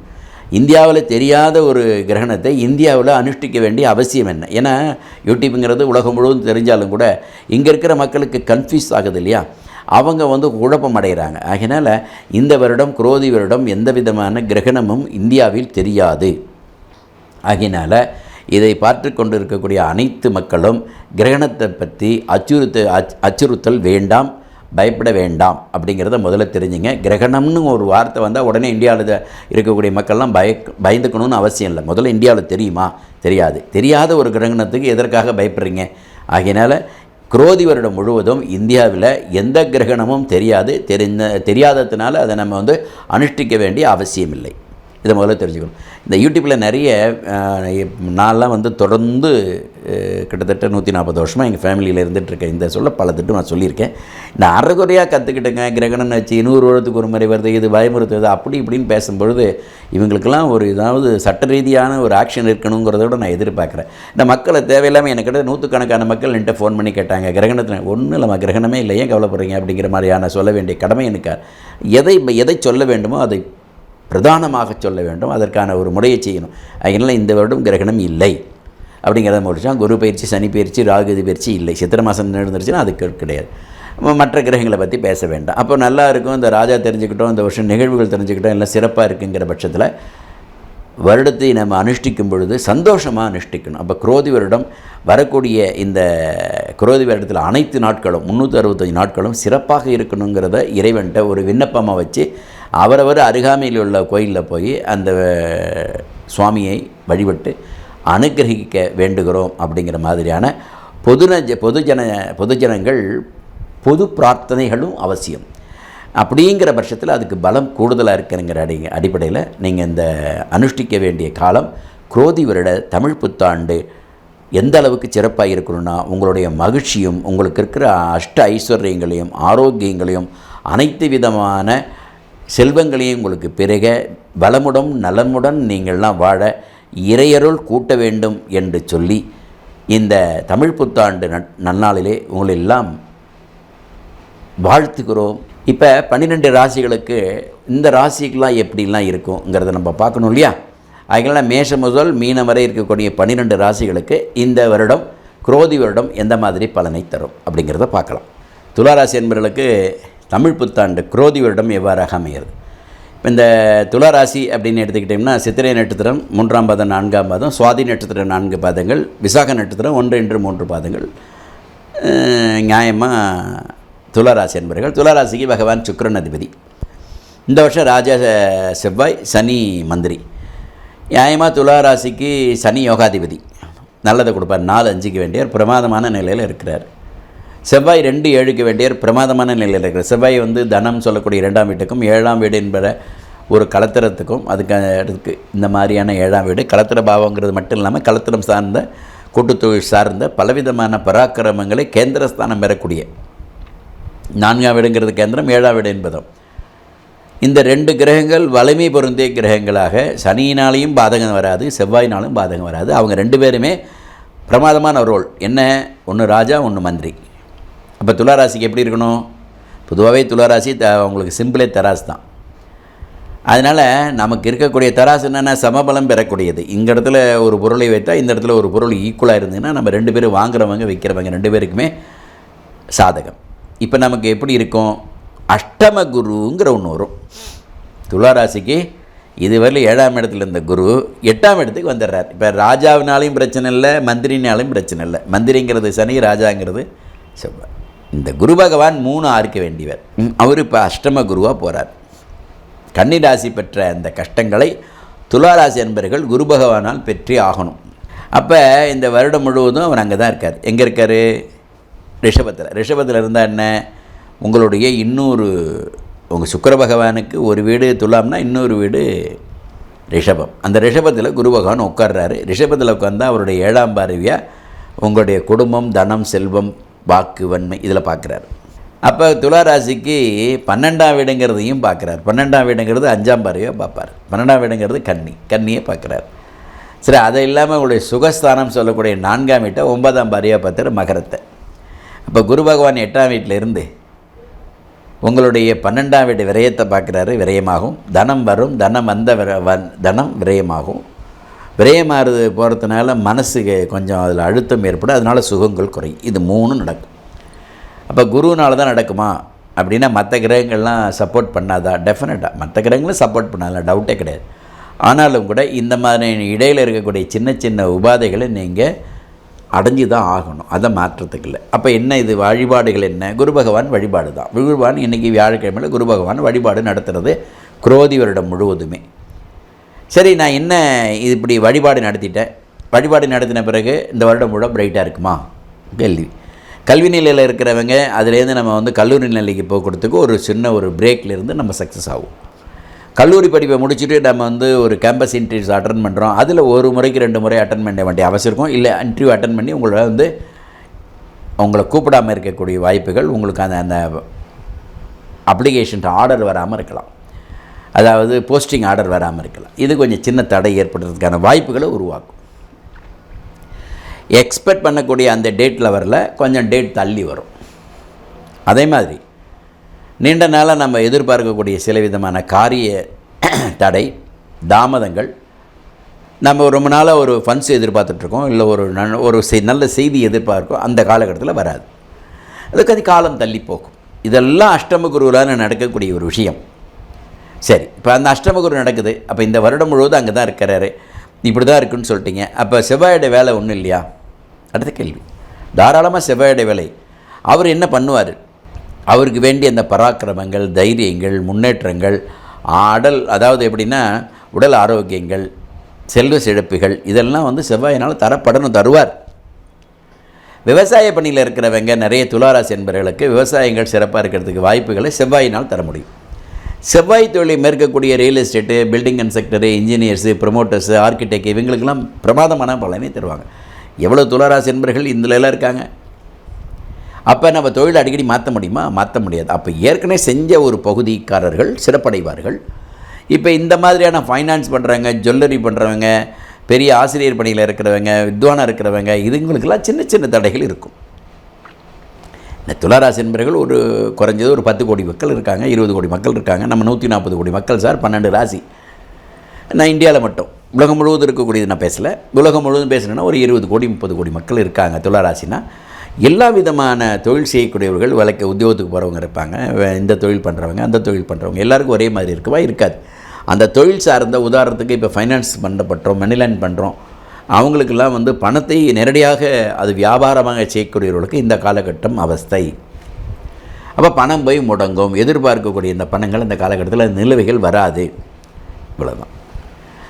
இந்தியாவில் தெரியாத ஒரு கிரகணத்தை இந்தியாவில் அனுஷ்டிக்க வேண்டிய அவசியம் என்ன? ஏன்னா யூடியூப்புங்கிறது உலகம் முழுவதும் தெரிஞ்சாலும் கூட இங்கே இருக்கிற மக்களுக்கு கன்ஃபியூஸ் ஆகுது இல்லையா? அவங்க வந்து குழப்பம் அடைகிறாங்க. ஆகையினால் இந்த வருடம் குரோதி வருடம் எந்த விதமான கிரகணமும் இந்தியாவில் தெரியாது. ஆகையினால் இதை பார்த்து கொண்டு இருக்கக்கூடிய அனைத்து மக்களும் கிரகணத்தை பற்றி அச்சுறுத்த அச் அச்சுறுத்தல் வேண்டாம். பயப்பட வேண்டாம் அப்படிங்கிறத முதல்ல தெரிஞ்சுங்க. கிரகணம்னு ஒரு வார்த்தை வந்தால் உடனே இந்தியாவில் இருக்கக்கூடிய மக்கள்லாம் பய பயந்துக்கணும்னு அவசியம் இல்லை. முதல்ல இந்தியாவில் தெரியுமா? தெரியாது. தெரியாத ஒரு கிரகணத்துக்கு எதற்காக பயப்படுறீங்க? ஆகையினால் குரோதி வருடம் முழுவதும் இந்தியாவில் எந்த கிரகணமும் தெரியாது. தெரிந்த தெரியாததுனால அதை நம்ம வந்து அனுஷ்டிக்க வேண்டிய அவசியம் இல்லை இதை முதல்ல தெரிஞ்சுக்கணும். இந்த யூடியூப்பில் நிறைய நான்லாம் வந்து தொடர்ந்து கிட்டத்தட்ட நூற்றி நாற்பது வருஷமாக எங்கள் ஃபேமிலியில் இருந்துகிட்ருக்கேன் இந்த சொல்ல பல திட்டம் நான் சொல்லியிருக்கேன். நான் அறகுறையாக கற்றுக்கிட்டேங்க கிரகணம் வச்சு நூறு வருடத்துக்கு ஒரு முறை வருது இது பயமுறுத்துது அப்படி இப்படின்னு பேசும்பொழுது இவங்களுக்கெல்லாம் ஒரு ஏதாவது சட்ட ரீதியான ஒரு ஆக்ஷன் இருக்கணுங்கிறத விட நான் எதிர்பார்க்குறேன். இந்த மக்களை தேவையில்லாமல் எனக்கு நூற்றுக்கணக்கான மக்கள் என்கிட்ட ஃபோன் பண்ணி கேட்டாங்க கிரகணத்தில் ஒன்றும் இல்லைம்மா கிரகணமே இல்லை ஏன் கவலைப்படுறீங்க அப்படிங்கிற மாதிரியான சொல்ல வேண்டிய கடமை எனக்கு எதை எதை சொல்ல வேண்டுமோ அதை பிரதானமாக சொல்ல வேண்டும். அதற்கான ஒரு முறையை செய்யணும். அதனால் இந்த வருடம் கிரகணம் இல்லை. அப்படிங்கிறத முடிச்சா குரு பயிற்சி சனி பயிற்சி ராகுதி பயிற்சி இல்லை. சித்திர மாதம் நடந்துருச்சுன்னா அதுக்கு கிடையாது. மற்ற கிரகங்களை பற்றி பேச வேண்டாம். அப்போ நல்லா இருக்கும். இந்த ராஜா தெரிஞ்சுக்கிட்டோம் இந்த வருஷம் நிகழ்வுகள் தெரிஞ்சுக்கிட்டோம் எல்லாம் சிறப்பாக இருக்குங்கிற பட்சத்தில் வருடத்தை நம்ம அனுஷ்டிக்கும் பொழுது சந்தோஷமாக அனுஷ்டிக்கணும். அப்போ குரோதி வருடம் வரக்கூடிய இந்த குரோதி வருடத்தில் அனைத்து நாட்களும் முந்நூற்றி அறுபத்தஞ்சு நாட்களும் சிறப்பாக இருக்கணுங்கிறத இறைவன்கிட்ட ஒரு விண்ணப்பமாக வச்சு அவரவர் அருகாமையில் உள்ள கோயிலில் போய் அந்த சுவாமியை வழிபட்டு அனுகிரகிக்க வேண்டுகிறோம் அப்படிங்கிற மாதிரியான பொதுன பொதுஜன பொதுஜனங்கள் பொது பிரார்த்தனைகளும் அவசியம். அப்படிங்கிற பட்சத்தில் அதுக்கு பலம் கூடுதலாக இருக்குங்கிற அடி அடிப்படையில் நீங்கள் இந்த அனுஷ்டிக்க வேண்டிய காலம் குரோதி வருட தமிழ் புத்தாண்டு எந்த அளவுக்கு சிறப்பாக இருக்கணும்னா உங்களுடைய மகிழ்ச்சியும் உங்களுக்கு இருக்கிற அஷ்ட ஐஸ்வர்யங்களையும் ஆரோக்கியங்களையும் அனைத்து விதமான செல்வங்களையும் உங்களுக்கு பிறக வளமுடன் நலமுடன் நீங்கள்லாம் வாழ இறையருள் கூட்ட வேண்டும் என்று சொல்லி இந்த தமிழ் புத்தாண்டு நன்னாளிலே உங்களெல்லாம் வாழ்த்துக்கிறோம் இப்போ பன்னிரெண்டு ராசிகளுக்கு இந்த ராசிக்கெலாம் எப்படிலாம் இருக்குங்கிறத நம்ம பார்க்கணும் இல்லையா? அதனால் மேஷம் முதல் மீனம் வரை இருக்கக்கூடிய பன்னிரெண்டு ராசிகளுக்கு இந்த வருடம் குரோதி வருடம் எந்த மாதிரி பலனை தரும் அப்படிங்கிறத பார்க்கலாம். துளாராசி என்பவர்களுக்கு தமிழ் புத்தாண்டு குரோதி வருடம் எவ்வாறாக அமைகிறது? இப்போ இந்த துளாராசி அப்படின்னு எடுத்துக்கிட்டிங்கன்னா சித்திரை நட்சத்திரம் மூன்றாம் பாதம் நான்காம் பாதம் சுவாதி நட்சத்திரம் நான்கு பாதங்கள் விசாக நட்சத்திரம் ஒன்று என்று மூன்று பாதங்கள். நியாயமாக துளாராசி என்பவர்கள் துளாராசிக்கு பகவான் சுக்கரன் அதிபதி. இந்த வருஷம் ராஜா செவ்வாய் சனி மந்திரி. நியாயமாக துளாராசிக்கு சனி யோகாதிபதி. நல்லதை கொடுப்பார். நாலு அஞ்சுக்கு வேண்டியவர் பிரமாதமான நிலையில் இருக்கிறார். செவ்வாய் ரெண்டு ஏழுக்கு வேண்டியர் பிரமாதமான நிலையில் இருக்கிறார் செவ்வாய் வந்து தனம் சொல்லக்கூடிய இரண்டாம் வீட்டுக்கும் ஏழாம் வீடு என்பத ஒரு கலத்திரத்துக்கும் அதுக்கு அதுக்கு இந்த மாதிரியான ஏழாம் வீடு கலத்திர பாவங்கிறது மட்டும் இல்லாமல் கலத்திரம் சார்ந்த கூட்டுத்தொழில் சார்ந்த பலவிதமான பராக்கிரமங்களை கேந்திரஸ்தானம் பெறக்கூடிய நான்காம் வீடுங்கிறது கேந்திரம் ஏழாம் வீடு என்பதும். இந்த ரெண்டு கிரகங்கள் வலிமை பொருந்திய கிரகங்களாக சனியினாலையும் பாதகம் வராது செவ்வாயினாலும் பாதகம் வராது. அவங்க ரெண்டு பேருமே பிரமாதமான ரோல். என்ன? ஒன்று ராஜா ஒன்று மந்திரி. அப்போ துளாராசிக்கு எப்படி இருக்கணும்? பொதுவாகவே துளாராசி த உங்களுக்கு சிம்பிளே தராசு தான். அதனால் நமக்கு இருக்கக்கூடிய தராசு என்னென்னா சமபலம் பெறக்கூடியது. இந்த இடத்துல ஒரு பொருளை வைத்தால் இந்த இடத்துல ஒரு பொருள் ஈக்குவலாக இருந்ததுன்னா நம்ம ரெண்டு பேரும் வாங்குறவங்க விற்கிறவங்க ரெண்டு பேருக்குமே சாதகம். இப்போ நமக்கு எப்படி இருக்கும்? அஷ்டம குருங்கிற ஒன்று வரும். துளாராசிக்கு இதுவரையில் ஏழாம் இடத்துல இருந்த குரு எட்டாம் இடத்துக்கு வந்துடுறார். இப்போ ராஜாவினாலையும் பிரச்சனை இல்லை மந்திரினாலையும் பிரச்சனை இல்லை. மந்திரிங்கிறது சனி ராஜாங்கிறது செவ்வாய். இந்த குரு பகவான் மூணு ஆர்க்க வேண்டியவர். அவர் இப்போ அஷ்டம குருவாக போகிறார் கன்னிராசி பெற்ற அந்த கஷ்டங்களை துளாராசி என்பர்கள் குரு பகவானால் பெற்றே ஆகணும். அப்போ இந்த வருடம் முழுவதும் அவர் அங்கே தான் இருக்கார். எங்கே இருக்கார்? ரிஷபத்தில். ரிஷபத்தில் இருந்தால் என்ன? உங்களுடைய இன்னொரு உங்கள் சுக்கர பகவானுக்கு ஒரு வீடு துலாம்னா இன்னொரு வீடு ரிஷபம். அந்த ரிஷபத்தில் குரு பகவான் உட்கார்றாரு. ரிஷபத்தில் உட்கார்ந்தா அவருடைய ஏழாம் பார்வையாக உங்களுடைய குடும்பம் தனம் செல்வம் வாக்கு வன்மை இதில் பார்க்குறாரு. அப்போ துளாராசிக்கு பன்னெண்டாம் வீடுங்கிறதையும் பார்க்குறார். பன்னெண்டாம் வீடுங்கிறது அஞ்சாம் பார்வையாக பார்ப்பார். பன்னெண்டாம் வீடுங்கிறது கன்னி. கன்னியை பார்க்குறார். சரி அதை இல்லாமல் உங்களுடைய சுகஸ்தானம் சொல்லக்கூடிய நான்காம் வீட்டை ஒன்பதாம் பாரியாக பார்த்தாரு மகரத்தை. அப்போ குரு பகவான் எட்டாம் வீட்டில் இருந்து உங்களுடைய பன்னெண்டாம் வீட்டு விரயத்தை பார்க்குறாரு விரயமாகும். தனம் வரும் தனம் வந்த விர வன் தனம் விரயமாகும். விரயமாறுது போகிறதுனால மனசுக்கு கொஞ்சம் அதில் அழுத்தம் ஏற்படும். அதனால் சுகங்கள் குறையும். இது மூணும் நடக்கும். அப்போ குருனால தான் நடக்குமா? அப்படின்னா மற்ற கிரகங்கள்லாம் சப்போர்ட் பண்ணாதா? டெஃபினட்டாக மற்ற கிரகங்களும் சப்போர்ட் பண்ணாதா? டவுட்டே கிடையாது. ஆனாலும் கூட இந்த மாதிரி இடையில் இருக்கக்கூடிய சின்ன சின்ன உபாதைகளை நீங்கள் அடைஞ்சு தான் ஆகணும். அதை மாற்றத்துக்கு இல்லை. அப்போ என்ன இது? வழிபாடுகள் என்ன? குரு பகவான் வழிபாடு தான் குரு பகவான் இன்றைக்கி வியாழக்கிழமையில் குரு பகவான் வழிபாடு நடத்துகிறது குரோதி வருடம் முழுவதுமே. சரி நான் என்ன இது இப்படி வழிபாடு நடத்திட்டேன்? வழிபாடு நடத்தின பிறகு இந்த வருடம் கூட பிரைட்டாக இருக்குமா? கேள்வி. கல்வி நிலையில் இருக்கிறவங்க அதுலேருந்து நம்ம வந்து கல்லூரி நிலைக்கு போகிறதுக்கு ஒரு சின்ன ஒரு பிரேக்லேருந்து நம்ம சக்ஸஸ் ஆகும். கல்லூரி படிப்பை முடிச்சுட்டு நம்ம வந்து ஒரு கேம்பஸ் இன்டர்வியூஸ் அட்டன் பண்ணுறோம் அதில் ஒரு முறைக்கு ரெண்டு முறை அட்டன் பண்ண வேண்டிய அவசியம் இருக்கும். இல்லை இன்டர்வியூ அட்டன் பண்ணி உங்களை வந்து உங்களை கூப்பிடாமல் இருக்கக்கூடிய வாய்ப்புகள் உங்களுக்கு அந்த அந்த அப்ளிகேஷன் ஆர்டர் வராமல் இருக்கலாம். அதாவது போஸ்டிங் ஆர்டர் வராமல் இருக்கலாம். இது கொஞ்சம் சின்ன தடை ஏற்படுறதுக்கான வாய்ப்புகளை உருவாக்கும். எக்ஸ்பெக்ட் பண்ணக்கூடிய அந்த டேட்டில் வரல கொஞ்சம் டேட் தள்ளி வரும். அதே மாதிரி நீண்ட நாளாக நம்ம எதிர்பார்க்கக்கூடிய சில விதமான காரிய <clears throat> தடை தாமதங்கள் நம்ம ரொம்ப நாளாக ஒரு ஃபண்ட்ஸ் எதிர்பார்த்துட்ருக்கோம் இல்லை ஒரு நன் ஒரு செய் நல்ல செய்தி எதிர்பார்க்கோம் அந்த காலகட்டத்தில் வராது. அதுக்கு அது காலம் தள்ளி போகும். இதெல்லாம் அஷ்டம குருவிலான நடக்கக்கூடிய ஒரு விஷயம். சரி இப்போ அந்த அஷ்டம குரு நடக்குது. அப்போ இந்த வருடம் முழுவதும் அங்கே தான் இருக்கிறாரு. இப்படி தான் இருக்குன்னு சொல்லிட்டீங்க. அப்போ செவ்வாயோட வேலை ஒன்றும் இல்லையா? அடுத்த கேள்வி. தாராளமாக செவ்வாயோட வேலை. அவர் என்ன பண்ணுவார்? அவருக்கு வேண்டிய அந்த பராக்கிரமங்கள் தைரியங்கள் முன்னேற்றங்கள் ஆடல் அதாவது எப்படின்னா உடல் ஆரோக்கியங்கள் செல்வ செழிப்புகள் இதெல்லாம் வந்து செவ்வாயினால் தரப்படணும் தருவார். விவசாய பணியில் இருக்கிறவங்க நிறைய துளாராசி என்பவர்களுக்கு விவசாயங்கள் சிறப்பாக இருக்கிறதுக்கு வாய்ப்புகளை செவ்வாயினால் தர முடியும். செவ்வாய் தொழிலை மேற்கக்கூடிய real estate building constructor engineers promoters architect இவங்களுக்கெல்லாம் பிரமாதமான பலனை தருவாங்க. எவ்வளோ துளராசி என்பர்கள் இதில் இருக்காங்க. அப்போ நம்ம தொழில் அடிக்கடி மாற்ற முடியுமா? மாற்ற முடியாது. அப்போ ஏற்கனவே செஞ்ச ஒரு பகுதிக்காரர்கள் சிறப்படைவார்கள். இப்போ இந்த மாதிரியான ஃபைனான்ஸ் பண்ணுறவங்க ஜுவல்லரி பண்ணுறவங்க பெரிய ஆசிரியர் பணியில் இருக்கிறவங்க வித்வானாக இருக்கிறவங்க இதுங்களுக்கெல்லாம் சின்ன சின்ன தடைகள் இருக்கும். துளாராசி என்பர்கள் ஒரு குறைஞ்சது ஒரு பத்து கோடி மக்கள் இருக்காங்க இருபது கோடி மக்கள் இருக்காங்க. நம்ம நூற்றி நாற்பது கோடி மக்கள் சார் பன்னெண்டு ராசி. நான் இந்தியாவில் மட்டும். உலகம் முழுவதும் இருக்கக்கூடியது நான் பேசலை. உலகம் முழுவதும் பேசணுன்னா ஒரு இருபது கோடி முப்பது கோடி மக்கள் இருக்காங்க துளாராசினா. எல்லா விதமான தொழில் செய்யக்கூடியவர்கள் விளக்க உத்தியோகத்துக்கு போகிறவங்க இருப்பாங்க. இந்த தொழில் பண்ணுறவங்க அந்த தொழில் பண்ணுறவங்க எல்லாருக்கும் ஒரே மாதிரி இருக்குவா? இருக்காது. அந்த தொழில் சார்ந்த உதாரணத்துக்கு இப்போ ஃபைனான்ஸ் பண்ணப்பட்டோம் மணி பண்ணுறோம் அவங்களுக்கெல்லாம் வந்து பணத்தை நேரடியாக அது வியாபாரமாக செய்யக்கூடியவர்களுக்கு இந்த காலகட்டம் அவஸ்தை. அப்போ பணம் போய் முடங்கும். எதிர்பார்க்கக்கூடிய இந்த பணங்கள் இந்த காலகட்டத்தில் நிலுவைகள் வராது. இவ்வளோதான்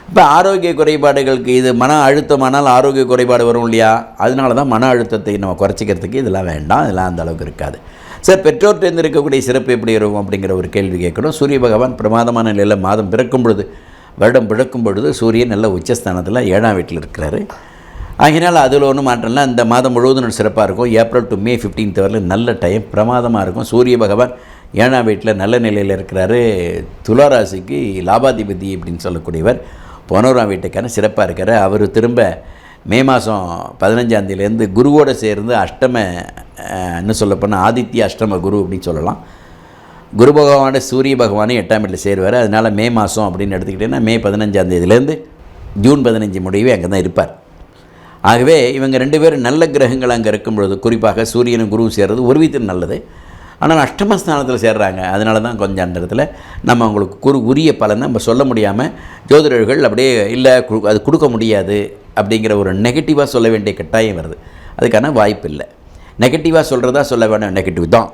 இப்போ ஆரோக்கிய குறைபாடுகளுக்கு இது மன அழுத்தமானால் ஆரோக்கிய குறைபாடு வரும் இல்லையா? அதனால தான் மன அழுத்தத்தை நம்ம குறைச்சிக்கிறதுக்கு இதெல்லாம் வேண்டாம். இதெல்லாம் அந்த அளவுக்கு இருக்காது. சார் பெற்றோர்கிட்டேருந்து இருக்கக்கூடிய சிறப்பு எப்படி இருக்கும் அப்படிங்கிற ஒரு கேள்வி கேட்கணும். சூரிய பகவான் பிரமாதமான நிலையில் மாதம் பிறக்கும் பொழுது வருடம் பிழக்கும் பொழுது சூரியன் நல்ல உச்சஸ்தானத்தில் ஏழாம் வீட்டில் இருக்கிறாரு. ஆகினால் அதில் ஒன்றும் மாற்றம்ல இந்த மாதம் முழுவதும் சிறப்பாக இருக்கும். ஏப்ரல் டு மே 15th வரலும் நல்ல டைம் பிரமாதமாக இருக்கும். சூரிய பகவான் ஏழாம் வீட்டில் நல்ல நிலையில் இருக்கிறாரு. துளாராசிக்கு லாபாதிபதி அப்படின்னு சொல்லக்கூடியவர் பதினோராம் வீட்டுக்கான சிறப்பாக இருக்கார். அவர் திரும்ப மே மாதம் பதினஞ்சாந்தேதியிலேருந்து குருவோடு சேர்ந்து அஷ்டம சொல்லப்போனால் ஆதித்ய அஷ்டம குரு அப்படின்னு சொல்லலாம். குரு பகவானோட சூரிய பகவானும் எட்டாம் வீட்டில் சேருவார். அதனால் மே மாதம் அப்படின்னு எடுத்துக்கிட்டிங்கன்னா மே பதினஞ்சாம் தேதியிலேருந்து ஜூன் பதினஞ்சு முடிவே அங்கே தான் இருப்பார். ஆகவே இவங்க ரெண்டு பேரும் நல்ல கிரகங்கள் அங்கே இருக்கும் பொழுது குறிப்பாக சூரியனும் குருவும் சேர்றது ஒரு விதத்தில் நல்லது. ஆனால் அஷ்டமஸ்தானத்தில் சேர்றாங்க. அதனால தான் கொஞ்சம் அந்த இடத்துல நம்ம அவங்களுக்கு குரு உரிய பலனை நம்ம சொல்ல முடியாமல் ஜோதிடர்கள் அப்படியே இல்லை கு- அது கொடுக்க முடியாது அப்படிங்கிற ஒரு நெகட்டிவாக சொல்ல வேண்டிய கட்டாயம் வருது. அதுக்கான வாய்ப்பு இல்லை. நெகட்டிவாக சொல்கிறதா சொல்ல வேண்டாம் நெகட்டிவ் தான்.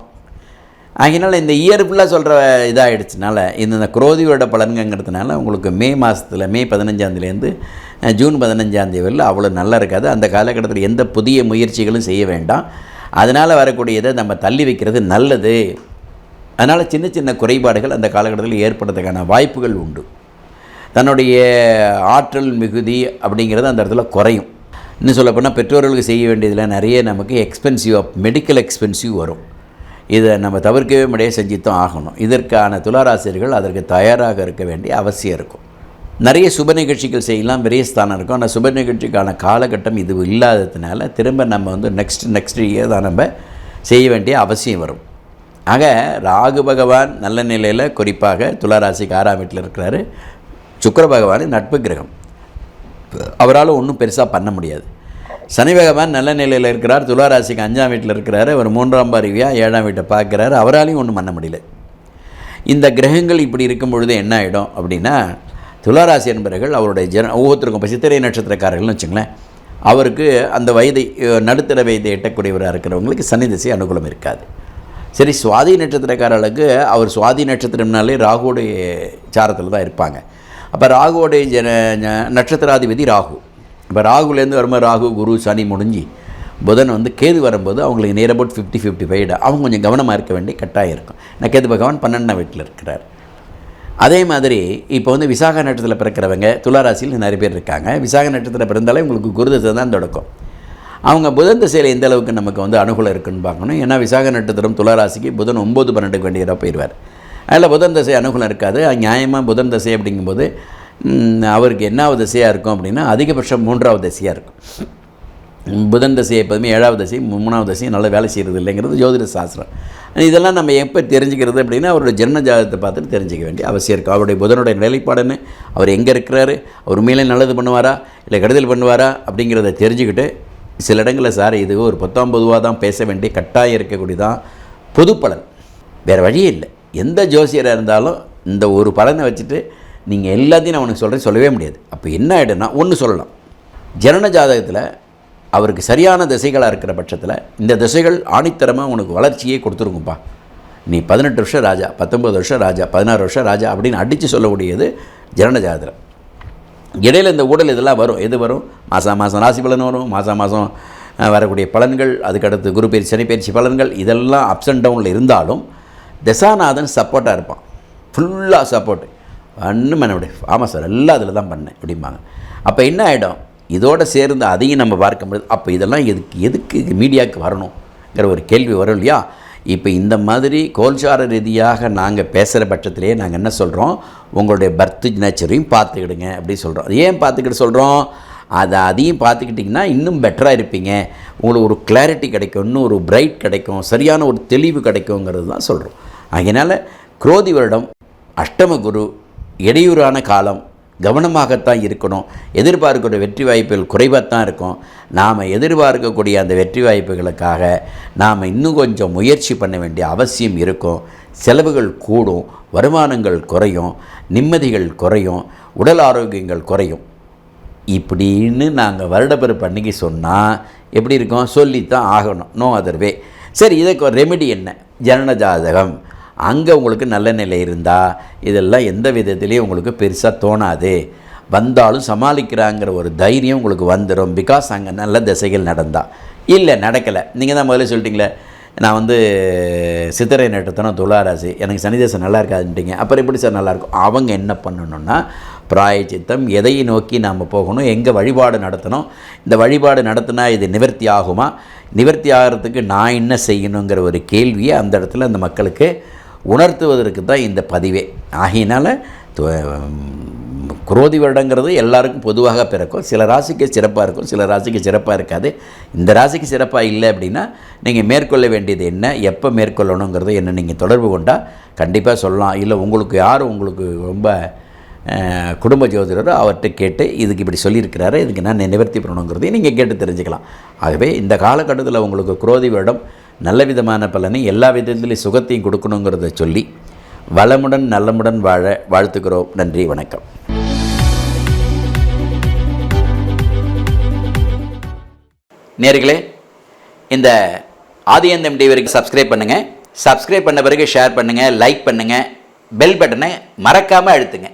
ஆகினால இந்த இயர் ஃபுல்லாக சொல்கிற இதாகிடுச்சுனால இந்த இந்த குரோதியோட பலன்கிறதுனால உங்களுக்கு மே மாதத்தில் மே பதினஞ்சாந்தேதிலேருந்து ஜூன் பதினஞ்சாந்தேதி வரல அவ்வளோ நல்லா இருக்காது. அந்த காலகட்டத்தில் எந்த புதிய முயற்சிகளும் செய்ய வேண்டாம். அதனால் வரக்கூடியதை நம்ம தள்ளி வைக்கிறது நல்லது. அதனால் சின்ன சின்ன குறைபாடுகள் அந்த காலகட்டத்தில் ஏற்படுறதுக்கான வாய்ப்புகள் உண்டு. தன்னுடைய ஆற்றல் மிகுதி அப்படிங்கிறது அந்த இடத்துல குறையும். இன்னும் சொல்லப்போனால் பெற்றோர்களுக்கு செய்ய வேண்டியதில் நிறைய நமக்கு எக்ஸ்பென்சிவ் மெடிக்கல் எக்ஸ்பென்சிவ் வரும். இதை நம்ம தவிர்க்கவே முடியாது செஞ்சுத்தான் ஆகணும். இதற்கான துளாராசிரியர்கள் அதற்கு தயாராக இருக்க வேண்டிய அவசியம் இருக்கும். நிறைய சுப நிகழ்ச்சிகள் செய்யலாம் பெரிய ஸ்தானம் இருக்கும். ஆனால் சுப நிகழ்ச்சிக்கான காலகட்டம் இது இல்லாததுனால திரும்ப நம்ம வந்து நெக்ஸ்ட் நெக்ஸ்ட் இயர் தான் நம்ம செய்ய வேண்டிய அவசியம் வரும். ஆக ராகு பகவான் நல்ல நிலையில் குறிப்பாக துளாராசிக்கு ஆறாம் வீட்டில் இருக்கிறாரு. சுக்கர பகவான் நட்பு கிரகம். அவரால் ஒன்றும் பெருசாக பண்ண முடியாது. சனி பகவான் நல்ல நிலையில் இருக்கிறார். துளாராசிக்கு அஞ்சாம் வீட்டில் இருக்கிறார். அவர் மூன்றாம் பாரிவியாக ஏழாம் வீட்டை பார்க்குறாரு. அவராலையும் ஒன்றும் பண்ண முடியல. இந்த கிரகங்கள் இப்படி இருக்கும் பொழுது என்ன ஆகிடும் அப்படின்னா துளாராசி என்பவர்கள் அவருடைய ஜன ஒவ்வொருத்தருக்கும் இப்போ சித்திரை நட்சத்திரக்காரர்கள்னு வச்சுங்களேன். அவருக்கு அந்த வயதை நடுத்தர வயதை எட்டக்கூடியவராக இருக்கிறவங்களுக்கு சனி திசை அனுகூலம் இருக்காது. சரி சுவாதி நட்சத்திரக்காரர்களுக்கு அவர் சுவாதி நட்சத்திரம்னாலே ராகுடைய சாரத்தில் தான் இருப்பாங்க. அப்போ ராகுவோடைய ஜன ந- நட்சத்திராதிபதி ராகு. இப்போ ராகுலேருந்து வரும்போது ராகு குரு சனி முடிஞ்சு புதன் வந்து கேது வரும்போது அவங்களுக்கு near about fifty fifty five அவங்க கொஞ்சம் கவனமாக இருக்க வேண்டிய கட்டாயம் இருக்கும். நான் கேது பகவான் பன்னெண்டாம் வீட்டில் இருக்கிறார். அதே மாதிரி இப்போ வந்து விசாக நட்சத்திரத்தில் பிறக்கிறவங்க துளாராசியில் நிறைய பேர் இருக்காங்க. விசாக நட்சத்திரத்தில் பிறந்தாலே உங்களுக்கு குருதத்தை தான் தொடக்கம். அவங்க புதன் திசையில் எந்த அளவுக்கு நமக்கு வந்து அனுகூலம் இருக்குன்னு பார்க்கணும். ஏன்னா விசாக நட்சத்திரம் துளாராசிக்கு புதன் ஒம்பது பன்னெண்டுக்கு வேண்டியதாக போயிடுவார் அதில் புதன் தசை அனுகூலம் இருக்காது. நியாயமாக புதன் தசை அப்படிங்கும்போது அவருக்கு என்னாவது திசையாக இருக்கும் அப்படின்னா அதிகபட்சம் மூன்றாவது திசையாக இருக்கும். புதன் தசை எப்போதுமே ஏழாவது தசை மூணாவது தசையும் நல்லா வேலை செய்கிறது இல்லைங்கிறது ஜோதிட சாஸ்திரம். இதெல்லாம் நம்ம எப்போ தெரிஞ்சுக்கிறது அப்படின்னா அவருடைய ஜென்ம ஜாதகத்தை பார்த்துட்டு தெரிஞ்சுக்க வேண்டிய அவசியம் இருக்குது அவருடைய புதனுடைய நிலைப்பாடுன்னு அவர் எங்கே இருக்கிறாரு? அவர் உண்மையிலே நல்லது பண்ணுவாரா? இல்லை கெடுதல் பண்ணுவாரா? அப்படிங்கிறத தெரிஞ்சுக்கிட்டு சில இடங்களில் சார் இது ஒரு பத்தாம் பொதுவாக தான் பேச வேண்டிய கட்டாயம் இருக்கக்கூடியதான் பொது பலன் வேறு வழியே இல்லை. எந்த ஜோசியராக இருந்தாலும் இந்த ஒரு பலனை வச்சுட்டு நீங்கள் எல்லாத்தையும் நான் உனக்கு சொல்கிறேன் சொல்லவே முடியாது. அப்போ என்ன ஆகிடும்னா ஒன்று சொல்லலாம். ஜனன ஜாதகத்தில் அவருக்கு சரியான திசைகளாக இருக்கிற பட்சத்தில் இந்த திசைகள் ஆணித்தரமாக உனக்கு வளர்ச்சியே கொடுத்துருக்கும்ப்பா நீ பதினெட்டு வருஷம் ராஜா பத்தொம்பது வருஷம் ராஜா பதினாறு வருஷம் ராஜா அப்படின்னு அடித்து சொல்லக்கூடியது ஜனன ஜாதகம் இடையில் இந்த ஊடல் இதெல்லாம் வரும். எது வரும்? மாதம் மாதம் ராசி பலன் வரும். மாதம் மாதம் வரக்கூடிய பலன்கள் அதுக்கடுத்து குரு பயிற்சி சனி பயிற்சி பலன்கள் இதெல்லாம் அப்ஸ் அண்ட் டவுனில் இருந்தாலும் தசாநாதன் சப்போர்ட்டாக இருப்பான். ஃபுல்லாக சப்போர்ட்டு ஒன்றும் பண்ண முடியாது. ஆமாம் சார் எல்லாம் அதில் தான் பண்ணேன் அப்படிம்பாங்க. அப்போ என்ன ஆகிடும் இதோட சேர்ந்து அதையும் நம்ம பார்க்க முடியாது. அப்போ இதெல்லாம் எதுக்கு எதுக்கு மீடியாவுக்கு வரணுங்கிற ஒரு கேள்வி வரும் இல்லையா? இப்போ இந்த மாதிரி கோல்சார ரீதியாக நாங்கள் பேசுகிற பட்சத்திலே நாங்கள் என்ன சொல்கிறோம் உங்களுடைய பர்த் நேச்சரையும் பார்த்துக்கிடுங்க அப்படி சொல்கிறோம் ஏன் பார்த்துக்கிட்டு சொல்கிறோம் அதை அதையும் பார்த்துக்கிட்டிங்கன்னா இன்னும் பெட்டராக இருப்பீங்க. உங்களுக்கு ஒரு கிளாரிட்டி கிடைக்கும் இன்னும் ஒரு பிரைட் கிடைக்கும் சரியான ஒரு தெளிவு கிடைக்குங்கிறது தான் சொல்கிறோம் அதனால் குரோதி வருடம் அஷ்டம குரு இடையூறான காலம் கவனமாகத்தான் இருக்கணும். எதிர்பார்க்கிற வெற்றி வாய்ப்புகள் குறைவாகத்தான் இருக்கும். நாம் எதிர்பார்க்கக்கூடிய அந்த வெற்றி வாய்ப்புகளுக்காக நாம் இன்னும் கொஞ்சம் முயற்சி பண்ண வேண்டிய அவசியம் இருக்கும். செலவுகள் கூடும் வருமானங்கள் குறையும் நிம்மதிகள் குறையும் உடல் ஆரோக்கியங்கள் குறையும். இப்படின்னு நாங்கள் வருடப்பிறப்பு அன்னைக்கு சொன்னால் எப்படி இருக்கும்? சொல்லித்தான் ஆகணும். நோ அதர்வே சரி இதுக்கு ரெமெடி என்ன? ஜனன ஜாதகம் அங்கே உங்களுக்கு நல்ல நிலை இருந்தால் இதெல்லாம் எந்த விதத்துலேயும் உங்களுக்கு பெருசாக தோணாது. வந்தாலும் சமாளிக்கிறாங்கிற ஒரு தைரியம் உங்களுக்கு வந்துடும் பிகாஸ் அங்கே நல்ல திசைகள் நடந்தா. இல்லை நடக்கலை. நீங்கள் தான் முதல்ல சொல்லிட்டீங்களே நான் வந்து சித்திரை நட்சத்திரம் துளாராசி எனக்கு சனிதேசம் நல்லா இருக்காதுன்ட்டீங்க. அப்புறம் எப்படி சார் நல்லாயிருக்கும் அவங்க என்ன பண்ணணும்னா பிராயச்சித்தம் எதை நோக்கி நாம் போகணும்? எங்கே வழிபாடு நடத்தணும்? இந்த வழிபாடு நடத்தினா இது நிவர்த்தி ஆகுமா? நிவர்த்தி ஆகிறதுக்கு நான் என்ன செய்யணுங்கிற ஒரு கேள்வியை அந்த இடத்துல அந்த மக்களுக்கு உணர்த்துவதற்கு தான் இந்த பதிவே. ஆகையினால குரோதி வருடங்கிறது எல்லாருக்கும் பொதுவாக பிறக்கும். சில ராசிக்கு சிறப்பாக இருக்கும் சில ராசிக்கு சிறப்பாக இருக்காது. இந்த ராசிக்கு சிறப்பாக இல்லை அப்படின்னா நீங்கள் மேற்கொள்ள வேண்டியது என்ன எப்போ மேற்கொள்ளணுங்கிறது என்ன நீங்கள் தொடர்பு கொண்டால் கண்டிப்பாக சொல்லலாம். இல்லை உங்களுக்கு யார் உங்களுக்கு ரொம்ப குடும்ப ஜோதிடரோ அவர்கிட்ட கேட்டு இதுக்கு இப்படி சொல்லியிருக்கிறாரு இதுக்கு நான் நிவர்த்தி பண்ணணுங்கிறதையும் நீங்கள் கேட்டு தெரிஞ்சுக்கலாம். ஆகவே இந்த காலகட்டத்தில் உங்களுக்கு குரோதி வருடம் நல்ல விதமான பலனை எல்லா விதத்திலையும் சுகத்தையும் கொடுக்கணுங்கிறத சொல்லி வளமுடன் நலமுடன் வாழ வாழ்த்துக்கிறோம் நன்றி வணக்கம். நேர்களே இந்த ஆதியந்தம் டிவிக்கு சப்ஸ்கிரைப் பண்ணுங்கள் சப்ஸ்கிரைப் பண்ண பிறகு ஷேர் பண்ணுங்கள் லைக் பண்ணுங்கள் பெல் பட்டனை மறக்காமல் அழுத்துங்க.